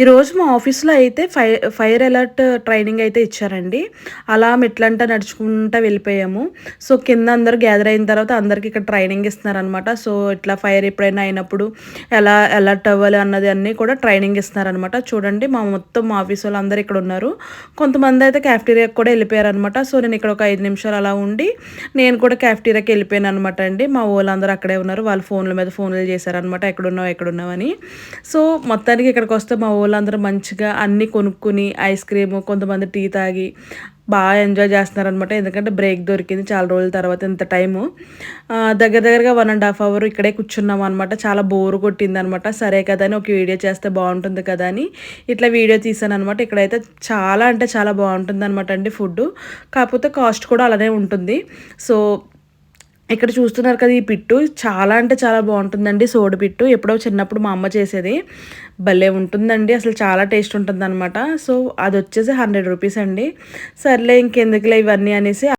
ఈరోజు మా ఆఫీస్లో అయితే ఫై ఫైర్ అలర్ట్ ట్రైనింగ్ అయితే ఇచ్చారండి. అలా మెట్లంట నడుచుకుంటూ వెళ్ళిపోయాము. సో కింద అందరూ గ్యాదర్ అయిన తర్వాత అందరికి ఇక్కడ ట్రైనింగ్ ఇస్తున్నారనమాట సో ఇట్లా ఫైర్ ఎప్పుడైనా అయినప్పుడు ఎలా అలర్ట్ అవ్వాలి అన్నది అన్నీ కూడా ట్రైనింగ్ ఇస్తున్నారనమాట చూడండి మా మొత్తం మా ఆఫీస్ వాళ్ళు అందరు ఇక్కడ ఉన్నారు. కొంతమంది అయితే క్యాఫ్టీరియాకి కూడా వెళ్ళిపోయారనమాట సో నేను ఇక్కడ ఒక ఐదు నిమిషాలు అలా ఉండి నేను కూడా క్యాఫ్టీరియాకి వెళ్ళిపోయాను అనమాట అండి. మా వాళ్ళందరూ అక్కడే ఉన్నారు. వాళ్ళు ఫోన్ల మీద ఫోన్లు చేశారనమాట ఎక్కడున్నావు ఎక్కడున్నావు అని. సో మొత్తానికి ఇక్కడికి వస్తే మా వాళ్ళందరూ మంచిగా అన్నీ కొనుక్కుని ఐస్ క్రీము కొంతమంది టీ తాగి బాగా ఎంజాయ్ చేస్తున్నారనమాట ఎందుకంటే బ్రేక్ దొరికింది చాలా రోజుల తర్వాత ఇంత టైము. దగ్గర దగ్గరగా వన్ అండ్ హాఫ్ అవర్ ఇక్కడే కూర్చున్నాం అనమాట చాలా బోరు కొట్టింది అనమాట సరే కదా అని ఒక వీడియో చేస్తే బాగుంటుంది కదా అని ఇట్లా వీడియో తీసాను అనమాట ఇక్కడైతే చాలా అంటే చాలా బాగుంటుంది అనమాట అండి ఫుడ్ కాకపోతే కాస్ట్ కూడా అలానే ఉంటుంది. సో ఇక్కడ చూస్తున్నారు కదా ఈ పిట్టు. చాలా అంటే చాలా బాగుంటుందండి సోడు పిట్టు. ఎప్పుడో చిన్నప్పుడు మా అమ్మ చేసేది. భలే ఉంటుందండి. అసలు చాలా టేస్ట్ ఉంటుందన్నమాట. సో అది వచ్చేసి హండ్రెడ్ రూపీస్ అండి. సర్లే ఇంకెందుకులే ఇవన్నీ అనేసి